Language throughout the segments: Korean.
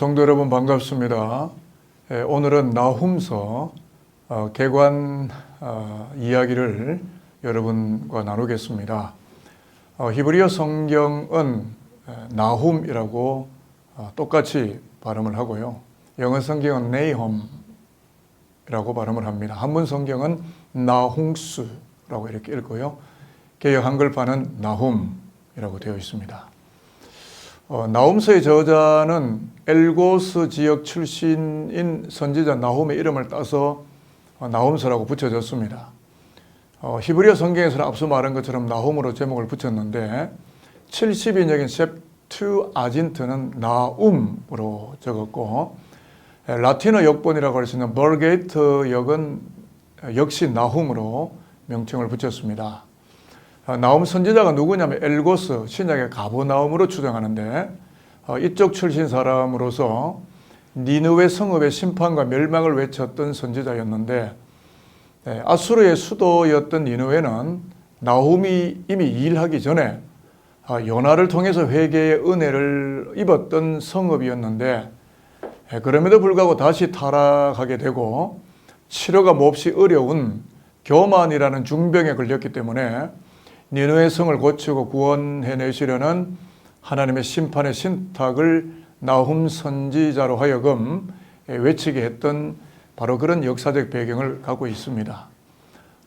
어, 성도 여러분 반갑습니다. 예, 오늘은 나훔서 어, 개관 어, 이야기를 여러분과 나누겠습니다. 어, 히브리어 성경은 에, 나훔이라고 어, 똑같이 발음을 하고요. 영어 성경은 네이홈이라고 발음을 합니다. 한문 성경은 나홍스라고 이렇게 읽고요. 개역 한글판은 나훔이라고 되어 있습니다. 어, 나홈서의 저자는 엘고스 지역 출신인 선지자 나홈의 이름을 따서 어, 나홈서라고 붙여졌습니다. 어, 히브리어 성경에서는 앞서 말한 것처럼 나홈으로 제목을 붙였는데 70인역인 셉투 아진트는 나움으로 적었고 에, 라틴어 역본이라고 할 수 있는 벌게이트 역은 역시 나훔으로 명칭을 붙였습니다. 어, 나움 선지자가 누구냐면 엘고스 신약의 가보나움으로 추정하는데 어, 이쪽 출신 사람으로서 니느웨 성읍의 심판과 멸망을 외쳤던 선지자였는데 예, 아수르의 수도였던 니느웨는 나훔이 이미 일하기 전에 아, 요나를 통해서 회개의 은혜를 입었던 성읍이었는데 예, 그럼에도 불구하고 다시 타락하게 되고 치료가 몹시 어려운 교만이라는 중병에 걸렸기 때문에 니느웨 성을 고치고 구원해내시려는 하나님의 심판의 신탁을 나훔 선지자로 하여금 외치게 했던 바로 그런 역사적 배경을 갖고 있습니다.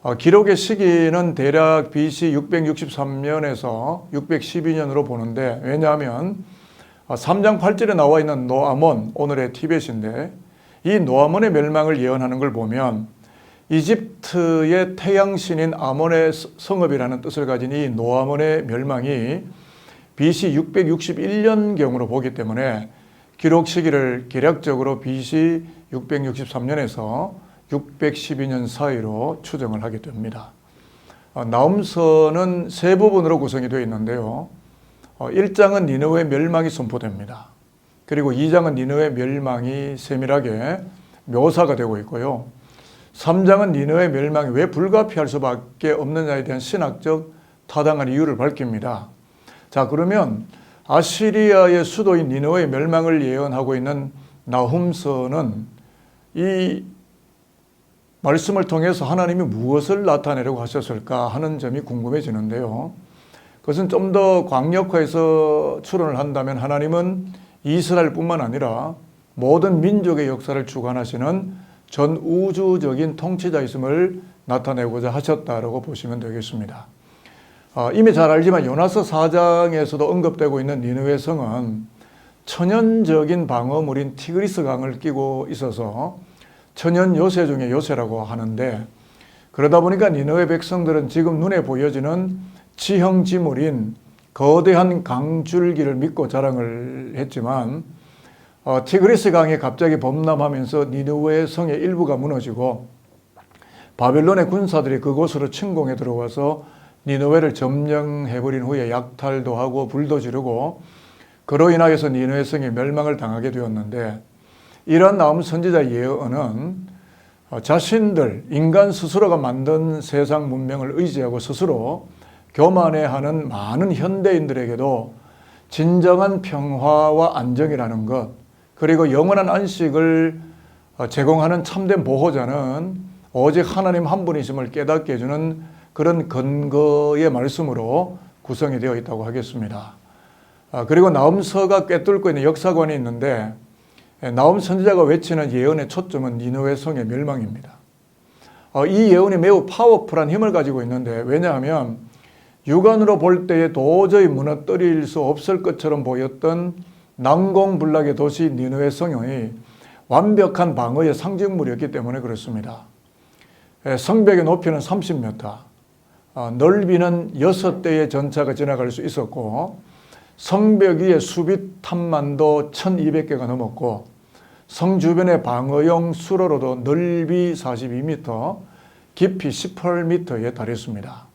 어, 기록의 시기는 대략 BC 663년에서 612년으로 보는데 왜냐하면 3장 8절에 나와 있는 노아몬 오늘의 티벳인데 이 노아몬의 멸망을 예언하는 걸 보면 이집트의 태양신인 아몬의 성읍이라는 뜻을 가진 이 노아몬의 멸망이 BC 661년경으로 보기 때문에 기록 시기를 계략적으로 BC 663년에서 612년 사이로 추정을 하게 됩니다. 어, 나움서는 세 부분으로 구성이 되어 있는데요. 1장은 니느웨 멸망이 선포됩니다. 그리고 2장은 니느웨 멸망이 세밀하게 묘사가 되고 있고요. 3장은 니느웨 멸망이 왜 불가피할 수밖에 없느냐에 대한 신학적 타당한 이유를 밝힙니다. 자, 그러면 아시리아의 수도인 니느웨의 멸망을 예언하고 있는 나훔서는 이 말씀을 통해서 하나님이 무엇을 나타내려고 하셨을까 하는 점이 궁금해지는데요. 그것은 좀 더 광역화해서 추론을 한다면 하나님은 이스라엘뿐만 아니라 모든 민족의 역사를 주관하시는 전 우주적인 통치자있음을 나타내고자 하셨다라고 보시면 되겠습니다. 어, 이미 잘 알지만 요나서 4장에서도 언급되고 있는 니느웨 성은 천연적인 방어물인 티그리스 강을 끼고 있어서 천연 요새 중에 요새라고 하는데 그러다 보니까 니느웨 백성들은 지금 눈에 보여지는 지형지물인 거대한 강줄기를 믿고 자랑을 했지만 어, 티그리스 강이 갑자기 범람하면서 니느웨 성의 일부가 무너지고 바벨론의 군사들이 그곳으로 침공해 들어와서 니느웨를 점령해버린 후에 약탈도 하고 불도 지르고 그로 인하여서 니느웨 성이 멸망을 당하게 되었는데 이러한 나움 선지자 예언은 어, 자신들 인간 스스로가 만든 세상 문명을 의지하고 스스로 교만해하는 많은 현대인들에게도 진정한 평화와 안정이라는 것 그리고 영원한 안식을 어, 제공하는 참된 보호자는 오직 하나님 한 분이심을 깨닫게 해주는 그런 근거의 말씀으로 구성이 되어 있다고 하겠습니다. 아, 그리고 나움서가 꿰뚫고 있는 역사관이 있는데 예, 나움 선지자가 외치는 예언의 초점은 니느웨 성의 멸망입니다. 어, 이 예언이 매우 파워풀한 힘을 가지고 있는데 왜냐하면 육안으로 볼 때에 도저히 무너뜨릴 수 없을 것처럼 보였던 난공불락의 도시 니느웨 성이 완벽한 방어의 상징물이었기 때문에 그렇습니다. 예, 성벽의 높이는 30m, 어, 넓이는 6대의 전차가 지나갈 수 있었고 성벽 위에 수비 탑만도 1200개가 넘었고 성 주변의 방어용 수로로도 넓이 42m, 깊이 18m에 달했습니다.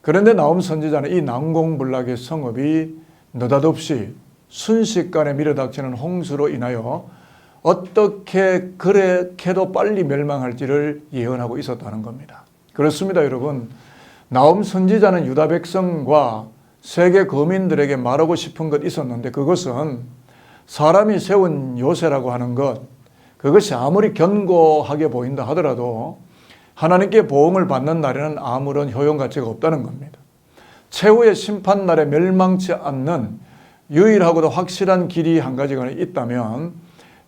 그런데 나옴 선지자는 이 난공불락의 성읍이 느닷없이 순식간에 밀어닥치는 홍수로 인하여 어떻게 그렇게도 빨리 멸망할지를 예언하고 있었다는 겁니다. 그렇습니다, 여러분. 나옴 선지자는 유다 백성과 세계 거민들에게 말하고 싶은 것 있었는데 그것은 사람이 세운 요새라고 하는 것, 그것이 아무리 견고하게 보인다 하더라도 하나님께 보응을 받는 날에는 아무런 효용 가치가 없다는 겁니다. 최후의 심판 날에 멸망치 않는 유일하고도 확실한 길이 한 가지가 있다면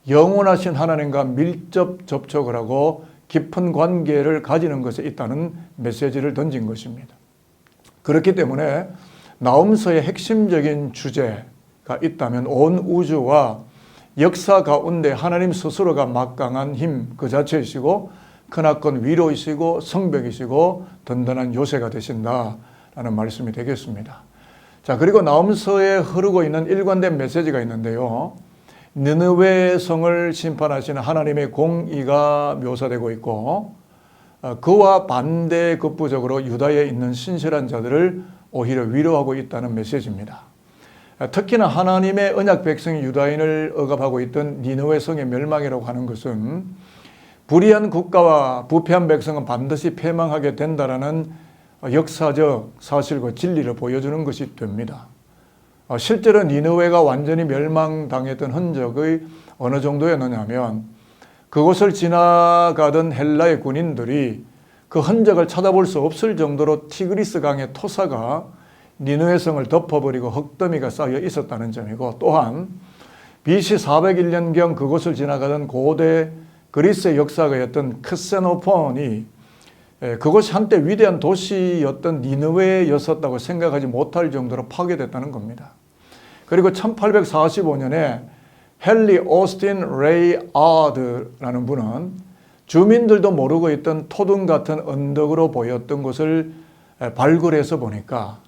영원하신 하나님과 밀접 접촉을 하고 깊은 관계를 가지는 것에 있다는 메시지를 던진 것입니다. 그렇기 때문에 나움서의 핵심적인 주제가 있다면 온 우주와 역사 가운데 하나님 스스로가 막강한 힘 그 자체이시고 크나큰 위로이시고 성벽이시고 든든한 요새가 되신다라는 말씀이 되겠습니다. 자 그리고 나움서에 흐르고 있는 일관된 메시지가 있는데요. 느느웨 성을 심판하시는 하나님의 공의가 묘사되고 있고 어, 그와 반대 급부적으로 유다에 있는 신실한 자들을 오히려 위로하고 있다는 메시지입니다. 어, 특히나 하나님의 언약 백성 유다인을 억압하고 있던 니느웨 성의 멸망이라고 하는 것은 불의한 국가와 부패한 백성은 반드시 패망하게 된다라는 역사적 사실과 진리를 보여주는 것이 됩니다. 어, 실제로 니느웨가 완전히 멸망당했던 흔적의 어느 정도였느냐 면 그곳을 지나가던 헬라의 군인들이 그 흔적을 찾아볼 수 없을 정도로 티그리스 강의 토사가 니느웨 성을 덮어버리고 흙더미가 쌓여 있었다는 점이고 또한 BC 401년경 그곳을 지나가던 고대 그리스의 역사가였던 크세노폰이 예, 그것이 한때 위대한 도시였던 니느웨였었다고 생각하지 못할 정도로 파괴됐다는 겁니다. 그리고 1845년에 헨리 오스틴 레이 아드라는 분은 주민들도 모르고 있던 토등 같은 언덕으로 보였던 것을 발굴해서 보니까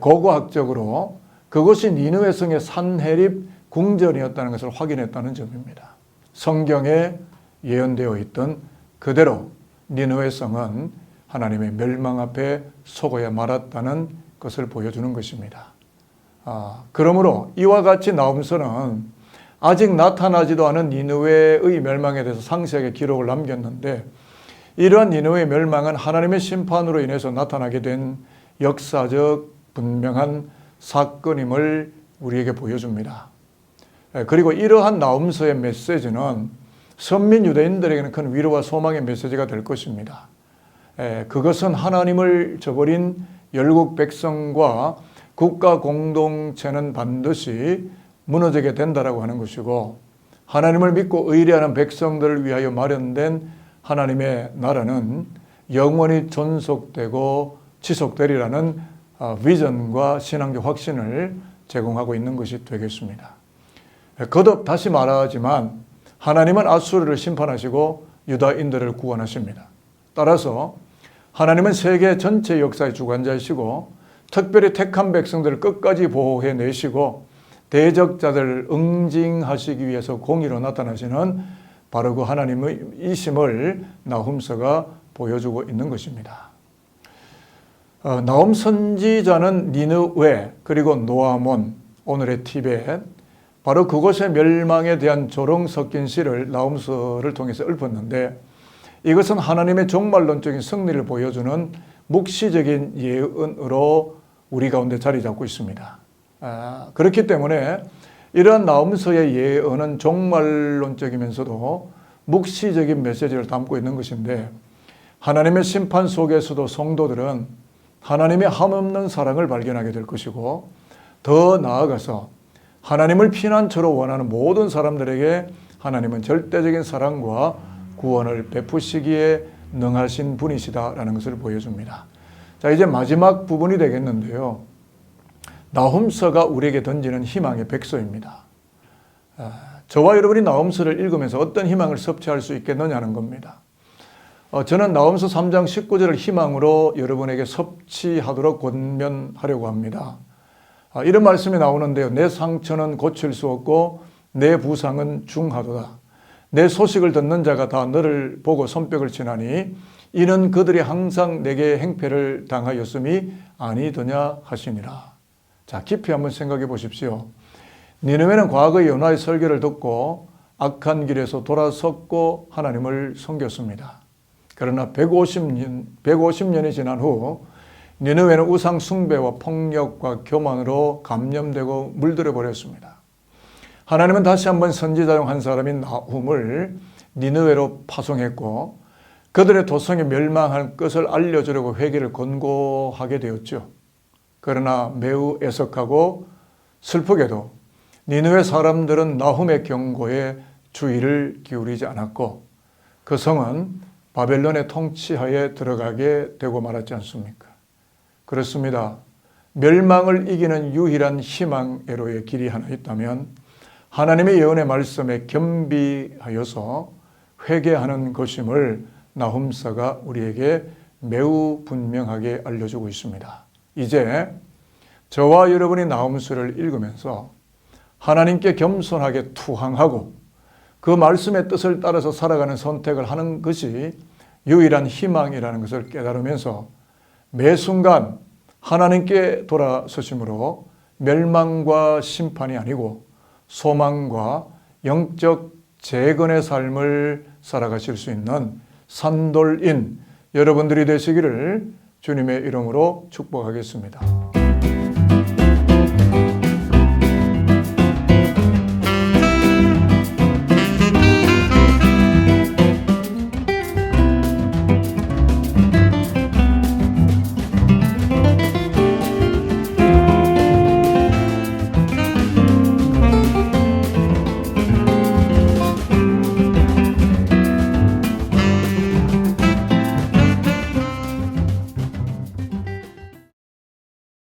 고고학적으로 그것이 니느웨 성의 산해립 궁전이었다는 것을 확인했다는 점입니다. 성경에 예언되어 있던 그대로 니느웨 성은 하나님의 멸망 앞에 속어야 말았다는 것을 보여주는 것입니다. 아, 그러므로 이와 같이 나움서는 아직 나타나지도 않은 니느웨의 멸망에 대해서 상세하게 기록을 남겼는데 이러한 니느웨의 멸망은 하나님의 심판으로 인해서 나타나게 된 역사적 분명한 사건임을 우리에게 보여줍니다. 예, 그리고 이러한 나움서의 메시지는 선민 유대인들에게는 큰 위로와 소망의 메시지가 될 것입니다. 예, 그것은 하나님을 저버린 열국 백성과 국가 공동체는 반드시 무너지게 된다라고 하는 것이고 하나님을 믿고 의뢰하는 백성들을 위하여 마련된 하나님의 나라는 영원히 존속되고 지속되리라는 아, 비전과 신앙적 확신을 제공하고 있는 것이 되겠습니다. 거듭 다시 말하지만 하나님은 아수르를 심판하시고 유다인들을 구원하십니다. 따라서 하나님은 세계 전체 역사의 주관자이시고 특별히 택한 백성들을 끝까지 보호해 내시고 대적자들을 응징하시기 위해서 공의로 나타나시는 바로 그 하나님의 이심을 나훔서가 보여주고 있는 것입니다. 어, 나훔 선지자는 니느웨 그리고 노아몬 오늘의 티벳 바로 그곳의 멸망에 대한 조롱 섞인 시를 나훔서를 통해서 읊었는데 이것은 하나님의 종말론적인 승리를 보여주는 묵시적인 예언으로 우리 가운데 자리 잡고 있습니다. 아, 그렇기 때문에 이러한 나움서의 예언은 종말론적이면서도 묵시적인 메시지를 담고 있는 것인데 하나님의 심판 속에서도 성도들은 하나님의 함없는 사랑을 발견하게 될 것이고 더 나아가서 하나님을 피난처로 원하는 모든 사람들에게 하나님은 절대적인 사랑과 구원을 베푸시기에 능하신 분이시다라는 것을 보여줍니다. 자, 이제 마지막 부분이 되겠는데요. 나훔서가 우리에게 던지는 희망의 백서입니다. 아, 저와 여러분이 나훔서를 읽으면서 어떤 희망을 섭취할 수 있겠느냐는 겁니다. 어, 저는 나훔서 3장 19절을 희망으로 여러분에게 섭취하도록 권면하려고 합니다. 아, 이런 말씀이 나오는데요. 내 상처는 고칠 수 없고 내 부상은 중하도다. 내 소식을 듣는 자가 다 너를 보고 손뼉을 치나니 이는 그들이 항상 내게 행패를 당하였음이 아니더냐 하시니라. 자, 깊이 한번 생각해 보십시오. 니느웨는 과거 연화의 설교를 듣고 악한 길에서 돌아섰고 하나님을 섬겼습니다. 그러나 150년, 150년이 지난 후 니느웨는 우상 숭배와 폭력과 교만으로 감염되고 물들어 버렸습니다. 하나님은 다시 한번 선지자 중 한 사람인 나훔을 니느웨로 파송했고 그들의 도성이 멸망할 것을 알려주려고 회개를 권고하게 되었죠. 그러나 매우 애석하고 슬프게도 니느웨 사람들은 나훔의 경고에 주의를 기울이지 않았고 그 성은 바벨론의 통치하에 들어가게 되고 말았지 않습니까? 그렇습니다. 멸망을 이기는 유일한 희망애로의 길이 하나 있다면 하나님의 예언의 말씀에 겸비하여서 회개하는 것임을 나훔사가 우리에게 매우 분명하게 알려주고 있습니다. 이제 저와 여러분이 나훔수를 읽으면서 하나님께 겸손하게 투항하고 그 말씀의 뜻을 따라서 살아가는 선택을 하는 것이 유일한 희망이라는 것을 깨달으면서 매 순간 하나님께 돌아서심으로 멸망과 심판이 아니고 소망과 영적 재건의 삶을 살아가실 수 있는 산돌인 여러분들이 되시기를 주님의 이름으로 축복하겠습니다.